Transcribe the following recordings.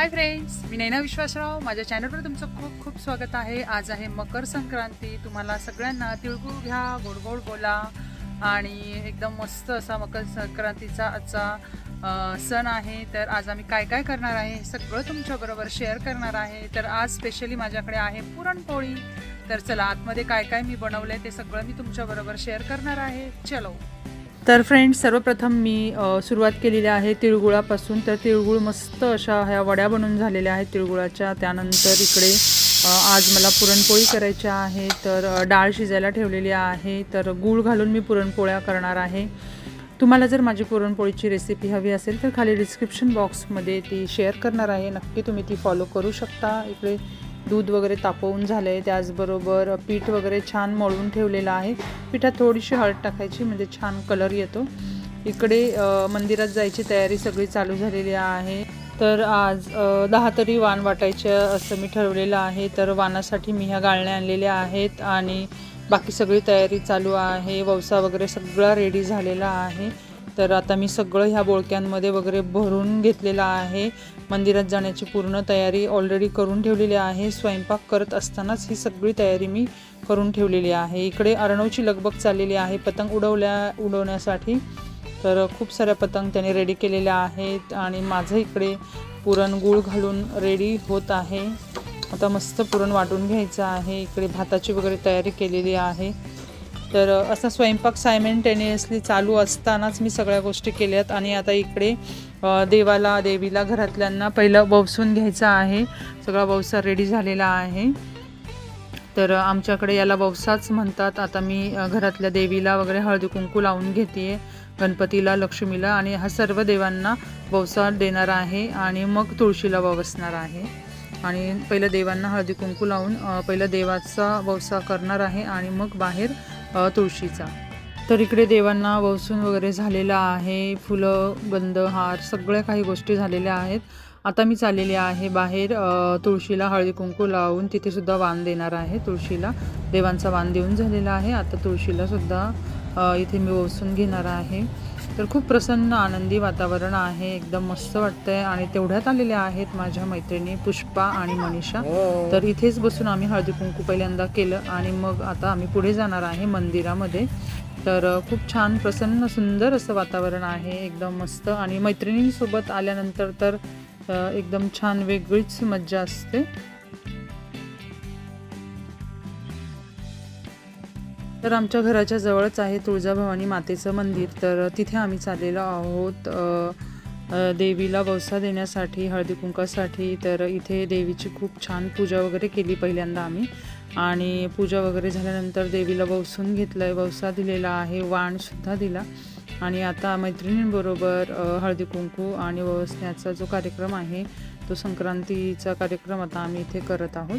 Hi friends मी नैना विश्वासराव. माझ्या चॅनलवर तुमचं खूप खूप स्वागत आहे. आज आहे मकर संक्रांती. तुम्हाला सगळ्यांना तिळगुळ घ्या गोड गोड बोला. आणि एकदम मस्त असा मकर संक्रांतीचा आजचा सण आहे. तर आज आम्ही काय काय करणार आहे हे सगळं तुमच्याबरोबर शेअर करणार आहे. तर आज स्पेशली माझ्याकडे आहे पुरणपोळी. तर चला आतमध्ये काय काय मी बनवलं आहे ते सगळं मी तुमच्याबरोबर शेअर करणार आहे. चलो. तर फ्रेंड्स सर्वप्रथम मी सुरुवात केलेली आहे तिळगुळापासून. तर तिळगुळ मस्त अशा ह्या वड्या बनवून झालेल्या आहेत तिळगुळाच्या. त्यानंतर इकडे आज मला पुरणपोळी करायची आहे. तर डाळ शिजायला ठेवलेली आहे. तर गूळ घालून मी पुरणपोळ्या करणार आहे. तुम्हाला जर माझी पुरणपोळीची रेसिपी हवी असेल तर खाली डिस्क्रिप्शन बॉक्समध्ये ती शेअर करणार आहे. नक्की तुम्ही ती फॉलो करू शकता. इकडे दूध वगैरे तापवून झालं आहे त्याचबरोबर पीठ वगैरे छान मळून ठेवलेलं आहे. पिठात थोडीशी हळद टाकायची म्हणजे छान कलर येतो. इकडे मंदिरात जायची तयारी सगळी चालू झालेली आहे. तर आज दहा तरी वाण वाटायचे असं मी ठरवलेलं आहे. तर वाणासाठी मी ह्या गाळण्या आणलेल्या आहेत आणि बाकी सगळी तयारी चालू आहे. ववसा वगैरे सगळा रेडी झालेला आहे. तर आता मी सगळं ह्या बोळक्यांमध्ये वगैरे भरून घेतलेलं आहे. मंदिरात जाण्याची पूर्ण तयारी ऑलरेडी करून ठेवलेली आहे. स्वयंपाक करत असतानाच ही सगळी तयारी मी करून ठेवलेली आहे. इकडे अर्णवची लगबग चाललेली आहे पतंग उडवल्या उडवण्यासाठी. तर खूप साऱ्या पतंग त्याने रेडी केलेल्या आहेत आणि माझं इकडे पुरण गूळ घालून रेडी होत आहे. आता मस्त पुरण वाटून घ्यायचं आहे. इकडे भाताची वगैरे तयारी केलेली आहे. तर असा स्वयंपाक सायमेंटेनियसली चालू असतानाच मी सगळ्या गोष्टी केल्यात आणि आता इकडे देवाला देवीला घरातल्यांना पहिलं बवसून घ्यायचं आहे. सगळा बवसा रेडी झालेला आहे. तर आमच्याकडे याला बवसाच म्हणतात. आता मी घरातल्या देवीला वगैरे हळदी कुंकू लावून घेते गणपतीला लक्ष्मीला आणि हा सर्व देवांना बवसा देणार आहे आणि मग तुळशीला बवसणार आहे. आणि पहिलं देवांना हळदी कुंकू लावून पहिलं देवाचा बवसा करणार आहे आणि मग बाहेर तुळशीचा. तर इकडे देवांना वसून वगैरे झालेला आहे फुलं गंध हार सगळ्या काही गोष्टी झालेल्या आहेत. आता मी चाललेली आहे बाहेर तुळशीला हळदी कुंकू लावून. तिथेसुद्धा वाण देणार आहे तुळशीला. देवांचा वाण देऊन झालेला आहे. आता तुळशीलासुद्धा इथे मी वसून घेणार आहे. तर खूप प्रसन्न आनंदी वातावरण आहे. एकदम मस्त वाटतंय. आणि तेवढ्यात आलेल्या आहेत माझ्या मैत्रिणी पुष्पा आणि मनीषा. तर इथेच बसून आम्ही हळदी कुंकू पहिल्यांदा केलं आणि मग आता आम्ही पुढे जाणार आहे मंदिरामध्ये. तर खूप छान प्रसन्न सुंदर असं वातावरण आहे. एकदम मस्त. आणि मैत्रिणींसोबत आल्यानंतर तर एकदम छान वेगळीच मज्जा असते. तर आमच्या घराच्या जवळच आहे तुळजाभवानी मातेचं मंदिर. तर तिथे आम्ही चाललेलो आहोत देवीला वसा देण्यासाठी हळदी कुंकासाठी. तर इथे देवीची खूप छान पूजा वगैरे केली पहिल्यांदा आम्ही. आणि पूजा वगैरे झाल्यानंतर देवीला वसून घेतलं आहे वसा दिलेला आहे वाणसुद्धा दिला. आणि आता मैत्रिणींबरोबर हळदी कुंकू आणि वसण्याचा जो कार्यक्रम आहे तो संक्रांतीचा कार्यक्रम आता आम्ही इथे करत आहोत.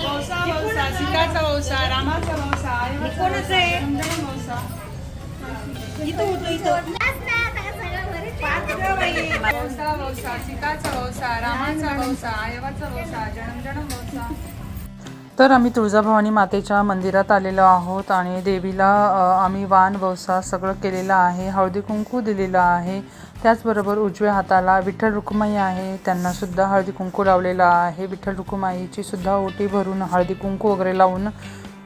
वंशा वंशा सीताचा वंशा रामाचा वंशा कोणाचा आहे वंशा सीताचा रामाचा आयवाचा जनम जनम तर आम्ही तुळजाभवानी मातेच्या मंदिरात आलेलो आहोत आणि देवीला आम्ही वाण ववसा सगळं केलेलं आहे हळदी कुंकू दिलेलं आहे. त्याचबरोबर उजव्या हाताला विठ्ठल रुक्माई आहे त्यांना सुद्धा हळदी कुंकू लावलेला आहे. विठ्ठल रुक्माईची सुद्धा ओटी भरून हळदी कुंकू वगैरे लावून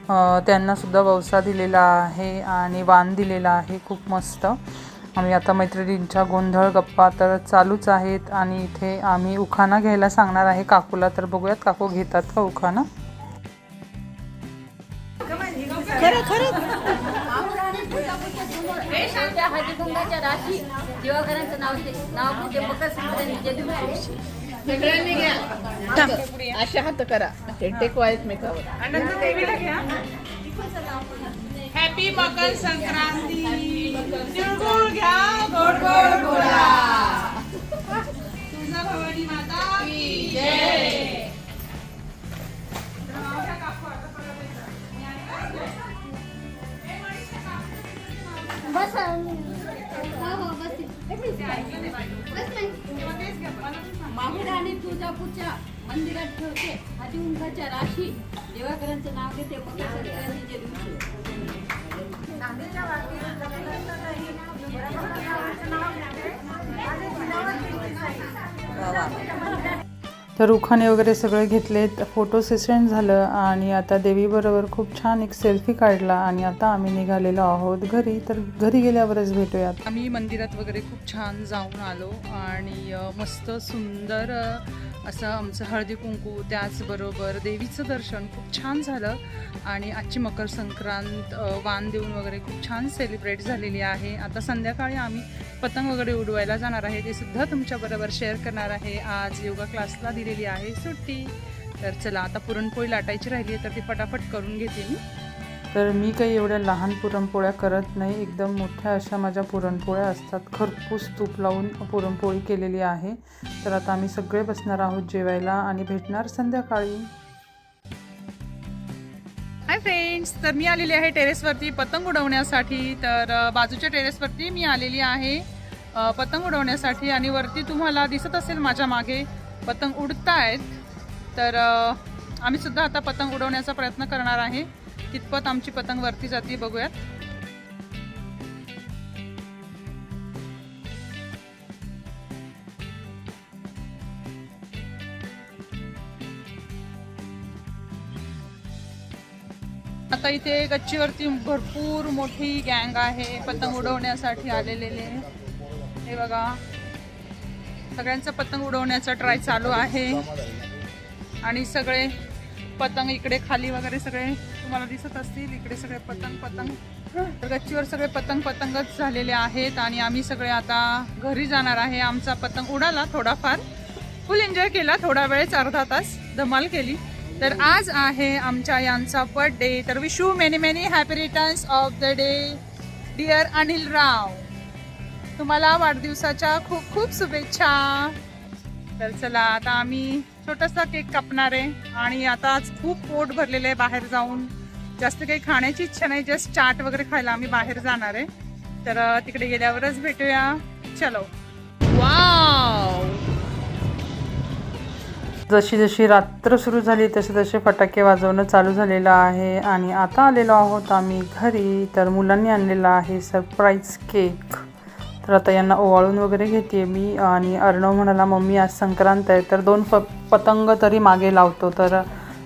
अ, त्यांना सुद्धा ववसा दिलेला आहे आणि वाण दिलेला आहे. खूप मस्त. आणि आता मैत्रिणींच्या गोंधळ गप्पा तर चालूच आहेत आणि इथे आम्ही उखाणा घ्यायला सांगणार आहे काकूला. तर बघूयात काकू घेतात का उखाणा? सगळ्यांनी घ्या हात करा. हॅपी मकर संक्रांती. तिळगुळ घ्या गोड गोड बोला तुझा भवानी माता की जय बस हो माहूर आणि तुळजापूरच्या मंदिरात ठेवते. हळदीकुंकाच्या राशी देवाकरांचं नाव घेते मकर संक्रांतीच्या दिवशी तर उखाणे वगैरे सगळे घेतलेत. फोटो सेशन झालं आणि आता देवीबरोबर खूप छान एक सेल्फी काढला आणि आता आम्ही निघालेलो आहोत घरी. तर घरी गेल्यावरच भेटूयात. आम्ही मंदिरात वगैरे खूप छान जाऊन आलो आणि मस्त सुंदर असं आमचं हळदी कुंकू त्याचबरोबर देवीचं दर्शन खूप छान झालं. आणि आजची मकर संक्रांत वान वाण देऊन वगैरे खूप छान सेलिब्रेट झालेली आहे. आता संध्याकाळी आम्ही पतंग वगैरे उडवायला जाणार आहे. ते सुद्धा तुमच्याबरोबर शेअर करणार आहे. आज योगा क्लासला दिलेली आहे सुट्टी. तर चला आता पुरणपोळी लाटायची राहिली आहे तर ती पटापट करून घेते मी. तर मी काही एवढ्या लहान पुरणपोळ्या करत नाही. एकदम मोठ्या अशा माझ्या पुरणपोळ्या असतात. खरपूस तूप लावून पुरणपोळी केलेली आहे. तर आता आम्ही सगळे बसणार आहोत जेवायला आणि भेटणार संध्याकाळी. हाय फ्रेंड्स तर मी आलेली आहे टेरेसवरती पतंग उडवण्यासाठी. तर बाजूच्या टेरेसवरती मी आलेली आहे. पतंग उडवण्यासाठी आणि वरती तुम्हाला दिसत असेल माझ्या मागे पतंग उडतायत. तर आम्हीसुद्धा आम्ही सुद्धा आता पतंग उडवण्याचा प्रयत्न करणार आहे. कितपत आमची पतंग वरती जाते बघूयात. आता इथे गच्चीवरती भरपूर मोठी गँग आहे पतंग उडवण्यासाठी आलेले हे बघा. सगळ्यांचा पतंग उडवण्याचा ट्राय चालू आहे. आणि सगळे पतंग इकडे खाली वगैरे सगळे तुम्हाला दिसत असतील इकडे सगळे पतंग पतंग. तर गच्चीवर सगळे पतंग पतंगच झालेले आहेत आणि आम्ही सगळे आता घरी जाणार आहे. आमचा पतंग उडाला थोडाफार. फुल एन्जॉय केला थोडा वेळेच अर्धा तास धमाल केली. तर आज आहे आमच्या यांचा बर्थडे तर wish you many many happy returns of the day dear Anil Rao तुम्हाला वाढदिवसाच्या खूप खूप शुभेच्छा. तर चला आता आम्ही छोटासा केक कापणार आहे आणि आता आज खूप पोट भरलेलं आहे बाहेर जाऊन. जास्त काही खाण्याची इच्छा नाही जस्ट चाट वगैरे खायला आम्ही बाहेर जाणार आहे. तर तिकडे गेल्यावरच भेटूया. चलो. वाव! जशी जशी रात्र सुरू झाली तसे तसे फटाके वाजवणं चालू झालेलं आहे आणि आता आलेलो आहोत आम्ही घरी. तर मुलांनी आणलेला आहे सरप्राईज केक तर आता यांना ओवाळून वगैरे घेते मी. आणि अर्णव म्हणाला मम्मी आज संक्रांत आहे तर दोन प पतंग तरी मागे लावतो. तर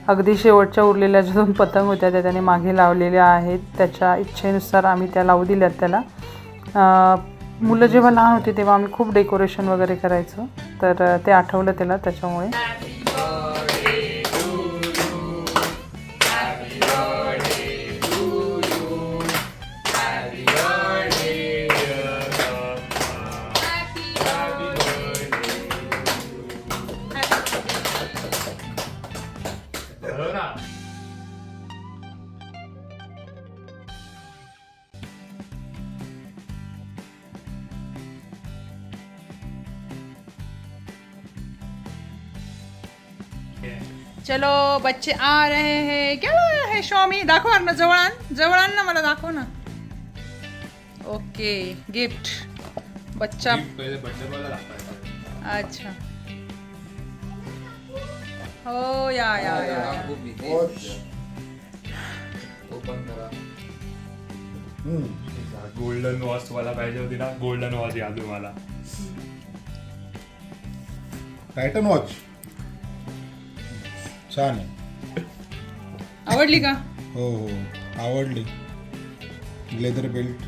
अगदी शेवटच्या उरलेल्या ज्या दोन पतंग होत्या त्या त्याने मागे लावलेल्या आहेत. त्याच्या इच्छेनुसार आम्ही त्या लावू दिल्यात त्याला. मुलं जेव्हा लहान होती तेव्हा आम्ही खूप डेकोरेशन वगैरे करायचो. तर ते आठवलं त्याला त्याच्यामुळे. चलो बच्चे आ रहे हैं। क्या है स्वामी? दाखव ना जवळ आण जवळ आण ना मला दाखव ना. ओके गिफ्ट बच्चा पहिले बर्थडे अच्छा. हो या या या या. ओपन करा. गोल्डन वॉच मला पाहिजे होती ना? गोल्डन वॉच या तुम्हाला. टायटन वॉच छान आहे. आवडली का? हो हो. आवडली. लेदर बेल्ट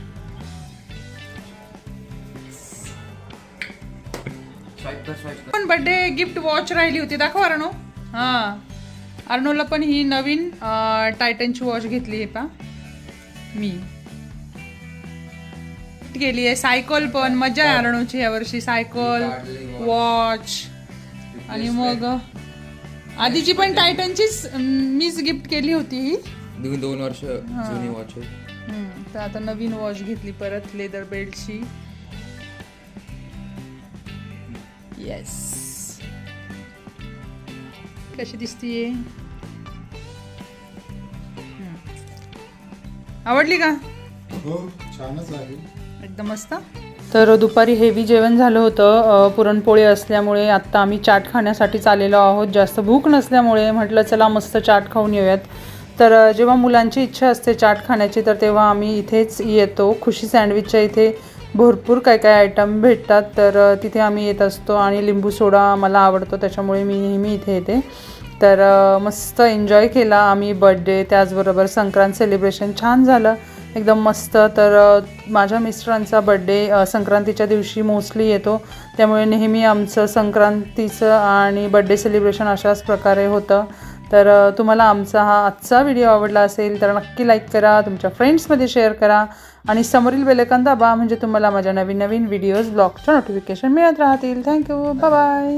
कर कर. पण बर्थडे गिफ्ट वॉच राहिली होती. दाखव अर्णव हा. अर्णवला पण ही नवीन टायटनची वॉच घेतली आहे पा मी. गेली आहे सायकल पण. मजा आहे अर्णवची यावर्षी सायकल वॉच आणि मग आधीची पण टायटनचीच मीच गिफ्ट केली होती. ही दोन वर्ष जुनी वॉच तर आता नवीन वॉच घेतली परत लेदर बेल्टची येस कशी दिसतीये. आवडली का? हो छानच आहे. एकदम मस्त. तर दुपारी हेवी जेवण झालं होतं. पुरणपोळी असल्यामुळे आत्ता आम्ही चाट खाण्यासाठी चाललेलो आहोत. जास्त भूक नसल्यामुळे म्हटलं चला मस्त चाट खाऊन येऊयात. तर जेव्हा मुलांची इच्छा असते चाट खाण्याची तर तेव्हा आम्ही इथेच येतो. खुशी सँडविचच्या इथे भरपूर काय काय आयटम भेटतात तर तिथे आम्ही येत असतो आणि लिंबू सोडा मला आवडतो त्याच्यामुळे मी नेहमी इथे येते. तर मस्त एन्जॉय केला आम्ही बड्डे त्याचबरोबर संक्रांत सेलिब्रेशन छान झालं एकदम मस्त. तर माझ्या मिस्टरांचा बड्डे संक्रांतीच्या दिवशी मोस्टली येतो त्यामुळे नेहमी आमचं संक्रांतीचं आणि बड्डे सेलिब्रेशन अशाच प्रकारे होतं. तर तुम्हाला आमचा हा आजचा व्हिडिओ आवडला असेल तर नक्की लाईक करा तुमच्या फ्रेंड्समध्ये शेअर करा आणि समोरील बेलकन दाबा म्हणजे तुम्हाला माझ्या नवीन नवीन व्हिडिओज ब्लॉगच्या नोटिफिकेशन मिळत राहतील. Thank you. बाय.